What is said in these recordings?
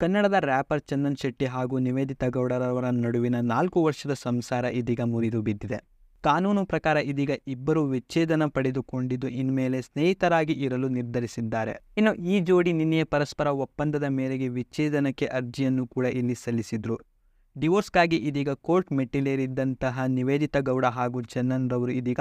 ಕನ್ನಡದ ರ್ಯಾಪರ್ ಚಂದನ್ ಶೆಟ್ಟಿ ಹಾಗೂ ನಿವೇದಿತಾ ಗೌಡರವರ ನಡುವಿನ ನಾಲ್ಕು ವರ್ಷದ ಸಂಸಾರ ಇದೀಗ ಮುರಿದು ಬಿದ್ದಿದೆ. ಕಾನೂನು ಪ್ರಕಾರ ಇದೀಗ ಇಬ್ಬರು ವಿಚ್ಛೇದನ ಪಡೆದುಕೊಂಡಿದ್ದು ಇನ್ಮೇಲೆ ಸ್ನೇಹಿತರಾಗಿ ಇರಲು ನಿರ್ಧರಿಸಿದ್ದಾರೆ. ಇನ್ನು ಈ ಜೋಡಿ ನಿನ್ನೆಯ ಪರಸ್ಪರ ಒಪ್ಪಂದದ ಮೇರೆಗೆ ವಿಚ್ಛೇದನಕ್ಕೆ ಅರ್ಜಿಯನ್ನು ಕೂಡ ಇಲ್ಲಿ ಸಲ್ಲಿಸಿದ್ರು. ಡಿವೋರ್ಸ್ಗಾಗಿ ಇದೀಗ ಕೋರ್ಟ್ ಮೆಟ್ಟಿಲೇರಿದ್ದಂತಹ ನಿವೇದಿತಾ ಗೌಡ ಹಾಗೂ ಚಂದನ್ ರವರು ಇದೀಗ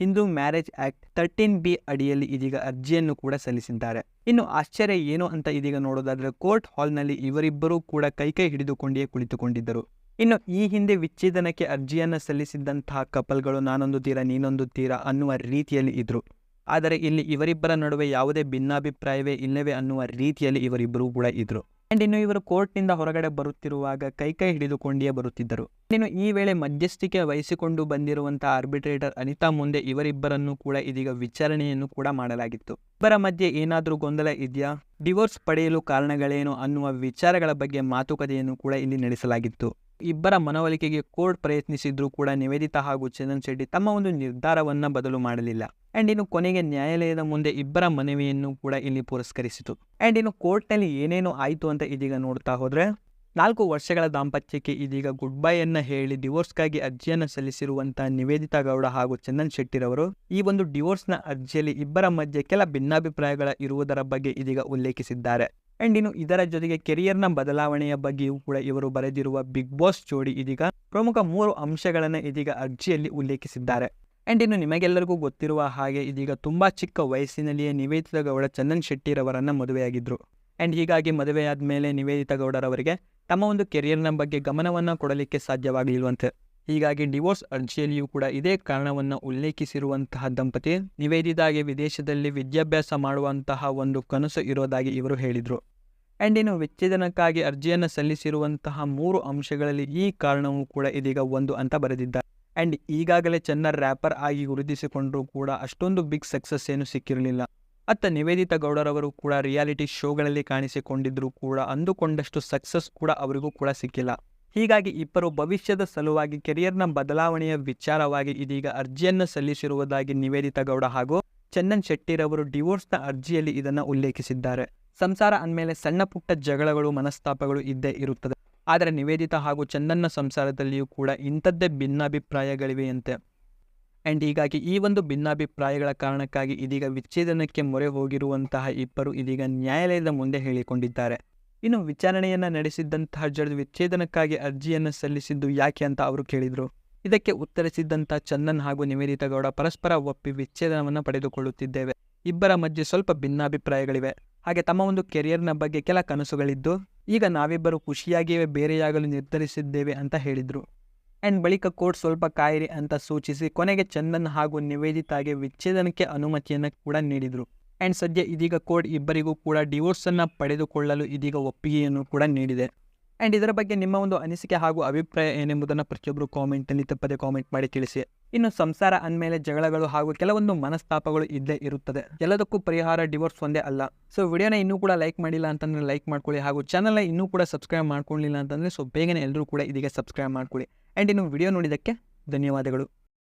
Hindu marriage act thirteen B ಅಡಿಯಲ್ಲಿ ಇದೀಗ ಅರ್ಜಿಯನ್ನು ಕೂಡ ಸಲ್ಲಿಸಿದ್ದಾರೆ. ಇನ್ನು ಆಶ್ಚರ್ಯ ಏನು ಅಂತ ಇದೀಗ ನೋಡೋದಾದರೆ ಕೋರ್ಟ್ ಹಾಲ್ನಲ್ಲಿ ಇವರಿಬ್ಬರೂ ಕೂಡ ಕೈಕೈ ಹಿಡಿದುಕೊಂಡೇ ಕುಳಿತುಕೊಂಡಿದ್ದರು. ಇನ್ನು ಈ ಹಿಂದೆ ವಿಚ್ಛೇದನಕ್ಕೆ ಅರ್ಜಿಯನ್ನು ಸಲ್ಲಿಸಿದ್ದಂತಹ ಕಪಲ್ಗಳು ನಾನೊಂದು ತೀರ ನೀನೊಂದು ತೀರ ಅನ್ನುವ ರೀತಿಯಲ್ಲಿ ಇದ್ರು. ಆದರೆ ಇಲ್ಲಿ ಇವರಿಬ್ಬರ ನಡುವೆ ಯಾವುದೇ ಭಿನ್ನಾಭಿಪ್ರಾಯವೇ ಇಲ್ಲವೇ ಅನ್ನುವ ರೀತಿಯಲ್ಲಿ ಇವರಿಬ್ಬರೂ ಕೂಡ ಇದ್ರು. ಅಂಡ್ ಇನ್ನು ಇವರು ಕೋರ್ಟ್ನಿಂದ ಹೊರಗಡೆ ಬರುತ್ತಿರುವಾಗ ಕೈ ಕೈ ಹಿಡಿದುಕೊಂಡೇ ಬರುತ್ತಿದ್ದರು. ಇನ್ನು ಈ ವೇಳೆ ಮಧ್ಯಸ್ಥಿಕೆ ವಹಿಸಿಕೊಂಡು ಬಂದಿರುವಂತಹ ಆರ್ಬಿಟ್ರೇಟರ್ ಅನಿತಾ ಮುಂದೆ ಇವರಿಬ್ಬರನ್ನು ಕೂಡ ಇದೀಗ ವಿಚಾರಣೆಯನ್ನು ಕೂಡ ಮಾಡಲಾಗಿತ್ತು. ಇಬ್ಬರ ಮಧ್ಯೆ ಏನಾದರೂ ಗೊಂದಲ ಇದೆಯಾ? ಡಿವೋರ್ಸ್ ಪಡೆಯಲು ಕಾರಣಗಳೇನು ಅನ್ನುವ ವಿಚಾರಗಳ ಬಗ್ಗೆ ಮಾತುಕತೆಯನ್ನು ಕೂಡ ಇಲ್ಲಿ ನಡೆಸಲಾಗಿತ್ತು. ಇಬ್ಬರ ಮನವೊಲಿಕೆಗೆ ಕೋರ್ಟ್ ಪ್ರಯತ್ನಿಸಿದ್ರೂ ಕೂಡ ನಿವೇದಿತಾ ಹಾಗೂ ಚಂದನ್ ಶೆಟ್ಟಿ ತಮ್ಮ ಒಂದು ನಿರ್ಧಾರವನ್ನ ಬದಲು ಮಾಡಲಿಲ್ಲ. ಅಂಡ್ ಇನ್ನು ಕೊನೆಗೆ ನ್ಯಾಯಾಲಯದ ಮುಂದೆ ಇಬ್ಬರ ಮನವಿಯನ್ನು ಕೂಡ ಇಲ್ಲಿ ಪುರಸ್ಕರಿಸಿತು. ಆ್ಯಂಡ್ ಇನ್ನು ಕೋರ್ಟ್ನಲ್ಲಿ ಏನೇನು ಆಯಿತು ಅಂತ ಇದೀಗ ನೋಡ್ತಾ ಹೋದರೆ, ನಾಲ್ಕು ವರ್ಷಗಳ ದಾಂಪತ್ಯಕ್ಕೆ ಇದೀಗ ಗುಡ್ ಬೈ ಅನ್ನ ಹೇಳಿ ಡಿವೋರ್ಸ್ಗಾಗಿ ಅರ್ಜಿಯನ್ನು ಸಲ್ಲಿಸಿರುವಂತಹ ನಿವೇದಿತಾ ಗೌಡ ಹಾಗೂ ಚಂದನ್ ಶೆಟ್ಟಿರವರು ಈ ಒಂದು ಡಿವೋರ್ಸ್ನ ಅರ್ಜಿಯಲ್ಲಿ ಇಬ್ಬರ ಮಧ್ಯೆ ಕೆಲ ಭಿನ್ನಾಭಿಪ್ರಾಯಗಳ ಇರುವುದರ ಬಗ್ಗೆ ಇದೀಗ ಉಲ್ಲೇಖಿಸಿದ್ದಾರೆ. ಅಂಡ್ ಇನ್ನು ಇದರ ಜೊತೆಗೆ ಕೆರಿಯರ್ನ ಬದಲಾವಣೆಯ ಬಗ್ಗೆಯೂ ಕೂಡ ಇವರು ಬರೆದಿರುವ ಬಿಗ್ ಬಾಸ್ ಜೋಡಿ ಇದೀಗ ಪ್ರಮುಖ ಮೂರು ಅಂಶಗಳನ್ನು ಇದೀಗ ಅರ್ಜಿಯಲ್ಲಿ ಉಲ್ಲೇಖಿಸಿದ್ದಾರೆ. ಅಂಡ್ ಇನ್ನು ನಿಮಗೆಲ್ಲರಿಗೂ ಗೊತ್ತಿರುವ ಹಾಗೆ ಇದೀಗ ತುಂಬಾ ಚಿಕ್ಕ ವಯಸ್ಸಿನಲ್ಲಿಯೇ ನಿವೇದಿತ ಗೌಡ ಚಂದನ್ ಶೆಟ್ಟಿರವರನ್ನ ಮದುವೆಯಾಗಿದ್ರು. ಆ್ಯಂಡ್ ಹೀಗಾಗಿ ಮದುವೆಯಾದ ಮೇಲೆ ನಿವೇದಿತ ಗೌಡರವರಿಗೆ ತಮ್ಮ ಒಂದು ಕೆರಿಯರ್ನ ಬಗ್ಗೆ ಗಮನವನ್ನು ಕೊಡಲಿಕ್ಕೆ ಸಾಧ್ಯವಾಗಲಿಲ್ವಂತೆ. ಹೀಗಾಗಿ ಡಿವೋರ್ಸ್ ಅರ್ಜಿಯಲ್ಲಿಯೂ ಕೂಡ ಇದೇ ಕಾರಣವನ್ನು ಉಲ್ಲೇಖಿಸಿರುವಂತಹ ದಂಪತಿ ನಿವೇದಿತಾಗೆ ವಿದೇಶದಲ್ಲಿ ವಿದ್ಯಾಭ್ಯಾಸ ಮಾಡುವಂತಹ ಒಂದು ಕನಸು ಇರೋದಾಗಿ ಇವರು ಹೇಳಿದರು. ಆ್ಯಂಡ್ ಇನ್ನು ವಿಚ್ಛೇದನಕ್ಕಾಗಿ ಅರ್ಜಿಯನ್ನು ಸಲ್ಲಿಸಿರುವಂತಹ ಮೂರು ಅಂಶಗಳಲ್ಲಿ ಈ ಕಾರಣವೂ ಕೂಡ ಇದೀಗ ಒಂದು ಅಂತ ಬರೆದಿದ್ದಾರೆ. ಆ್ಯಂಡ್ ಈಗಾಗಲೇ ಚೆನ್ನ ರ್ಯಾಪರ್ ಆಗಿ ಗುರುತಿಸಿಕೊಂಡರೂ ಕೂಡ ಅಷ್ಟೊಂದು ಬಿಗ್ ಸಕ್ಸಸ್ ಏನು ಸಿಕ್ಕಿರಲಿಲ್ಲ. ಅತ್ತ ನಿವೇದಿತಾ ಗೌಡರವರು ಕೂಡ ರಿಯಾಲಿಟಿ ಶೋಗಳಲ್ಲಿ ಕಾಣಿಸಿಕೊಂಡಿದ್ದರೂ ಕೂಡ ಅಂದುಕೊಂಡಷ್ಟು ಸಕ್ಸಸ್ ಕೂಡ ಅವರಿಗೂ ಕೂಡ ಸಿಕ್ಕಿಲ್ಲ. ಹೀಗಾಗಿ ಇಬ್ಬರು ಭವಿಷ್ಯದ ಸಲುವಾಗಿ ಕೆರಿಯರ್ನ ಬದಲಾವಣೆಯ ವಿಚಾರವಾಗಿ ಇದೀಗ ಅರ್ಜಿಯನ್ನು ಸಲ್ಲಿಸಿರುವುದಾಗಿ ನಿವೇದಿತಾ ಗೌಡ ಹಾಗೂ ಚಂದನ್ ಶೆಟ್ಟಿರವರು ಡಿವೋರ್ಸ್ನ ಅರ್ಜಿಯಲ್ಲಿ ಇದನ್ನು ಉಲ್ಲೇಖಿಸಿದ್ದಾರೆ. ಸಂಸಾರ ಅಂದಮೇಲೆ ಸಣ್ಣ ಪುಟ್ಟ ಜಗಳಗಳು, ಮನಸ್ತಾಪಗಳು ಇದ್ದೇ ಇರುತ್ತದೆ. ಆದರೆ ನಿವೇದಿತ ಹಾಗೂ ಚಂದನ್ನ ಸಂಸಾರದಲ್ಲಿಯೂ ಕೂಡ ಇಂಥದ್ದೇ ಭಿನ್ನಾಭಿಪ್ರಾಯಗಳಿವೆಯಂತೆ ಆ್ಯಂಡ್ ಹೀಗಾಗಿ ಈ ಒಂದು ಭಿನ್ನಾಭಿಪ್ರಾಯಗಳ ಕಾರಣಕ್ಕಾಗಿ ಇದೀಗ ವಿಚ್ಛೇದನಕ್ಕೆ ಮೊರೆ ಹೋಗಿರುವಂತಹ ಇಬ್ಬರು ಇದೀಗ ನ್ಯಾಯಾಲಯದ ಮುಂದೆ ಹೇಳಿಕೊಂಡಿದ್ದಾರೆ. ಇನ್ನು ವಿಚಾರಣೆಯನ್ನು ನಡೆಸಿದ್ದಂತಹ ಜಡ್ಜ್ ವಿಚ್ಛೇದನಕ್ಕಾಗಿ ಅರ್ಜಿಯನ್ನು ಸಲ್ಲಿಸಿದ್ದು ಯಾಕೆ ಅಂತ ಅವರು ಕೇಳಿದರು. ಇದಕ್ಕೆ ಉತ್ತರಿಸಿದ್ದಂಥ ಚಂದನ್ ಹಾಗೂ ನಿವೇದಿತ ಗೌಡ ಪರಸ್ಪರ ಒಪ್ಪಿ ವಿಚ್ಛೇದನವನ್ನು ಪಡೆದುಕೊಳ್ಳುತ್ತಿದ್ದೇವೆ. ಇಬ್ಬರ ಮಧ್ಯೆ ಸ್ವಲ್ಪ ಭಿನ್ನಾಭಿಪ್ರಾಯಗಳಿವೆ. ಹಾಗೆ ತಮ್ಮ ಒಂದು ಕೆರಿಯರ್ನ ಬಗ್ಗೆ ಕೆಲ ಕನಸುಗಳಿದ್ದು, ಈಗ ನಾವಿಬ್ಬರು ಖುಷಿಯಾಗಿಯೇ ಬೇರೆಯಾಗಲು ನಿರ್ಧರಿಸಿದ್ದೇವೆ ಅಂತ ಹೇಳಿದರು. ಆ್ಯಂಡ್ ಬಳಿಕ ಕೋರ್ಟ್ ಸ್ವಲ್ಪ ಕಾಯಿರಿ ಅಂತ ಸೂಚಿಸಿ ಕೊನೆಗೆ ಚಂದನ್ ಹಾಗೂ ನಿವೇದಿತಾಗೆ ವಿಚ್ಛೇದನಕ್ಕೆ ಅನುಮತಿಯನ್ನು ಕೂಡ ನೀಡಿದರು. ಆ್ಯಂಡ್ ಸದ್ಯ ಇದೀಗ ಕೋರ್ಟ್ ಇಬ್ಬರಿಗೂ ಕೂಡ ಡಿವೋರ್ಸನ್ನು ಪಡೆದುಕೊಳ್ಳಲು ಇದೀಗ ಒಪ್ಪಿಗೆಯನ್ನು ಕೂಡ ನೀಡಿದೆ. ಆ್ಯಂಡ್ ಇದರ ಬಗ್ಗೆ ನಿಮ್ಮ ಒಂದು ಅನಿಸಿಕೆ ಹಾಗೂ ಅಭಿಪ್ರಾಯ ಏನೆಂಬುದನ್ನು ಪ್ರತಿಯೊಬ್ಬರು ಕಾಮೆಂಟಲ್ಲಿ ತಪ್ಪದೆ ಕಾಮೆಂಟ್ ಮಾಡಿ ತಿಳಿಸಿ. ಇನ್ನು ಸಂಸಾರ ಅಂದಮೇಲೆ ಜಗಳಗಳು ಹಾಗೂ ಕೆಲವೊಂದು ಮನಸ್ತಾಪಗಳು ಇದ್ದೇ ಇರುತ್ತದೆ. ಎಲ್ಲದಕ್ಕೂ ಪರಿಹಾರ ಡಿವೋರ್ಸ್ ಒಂದೇ ಅಲ್ಲ. ಸೊ ವಿಡಿಯೋನ ಇನ್ನೂ ಕೂಡ ಲೈಕ್ ಮಾಡಿಲ್ಲ ಅಂತಂದರೆ ಲೈಕ್ ಮಾಡ್ಕೊಳ್ಳಿ ಹಾಗೂ ಚಾನಲ್ನ ಇನ್ನೂ ಕೂಡ ಸಬ್ಸ್ಕ್ರೈಬ್ ಮಾಡ್ಕೊಳ್ಳಿಲ್ಲ ಅಂತಂದರೆ ಸೊ ಬೇಗನೆ ಎಲ್ಲರೂ ಕೂಡ ಇದೀಗ ಸಬ್ಸ್ಕ್ರೈಬ್ ಮಾಡ್ಕೊಳ್ಳಿ. ಆ್ಯಂಡ್ ಇನ್ನು ವಿಡಿಯೋ ನೋಡಿದ್ದಕ್ಕೆ ಧನ್ಯವಾದಗಳು.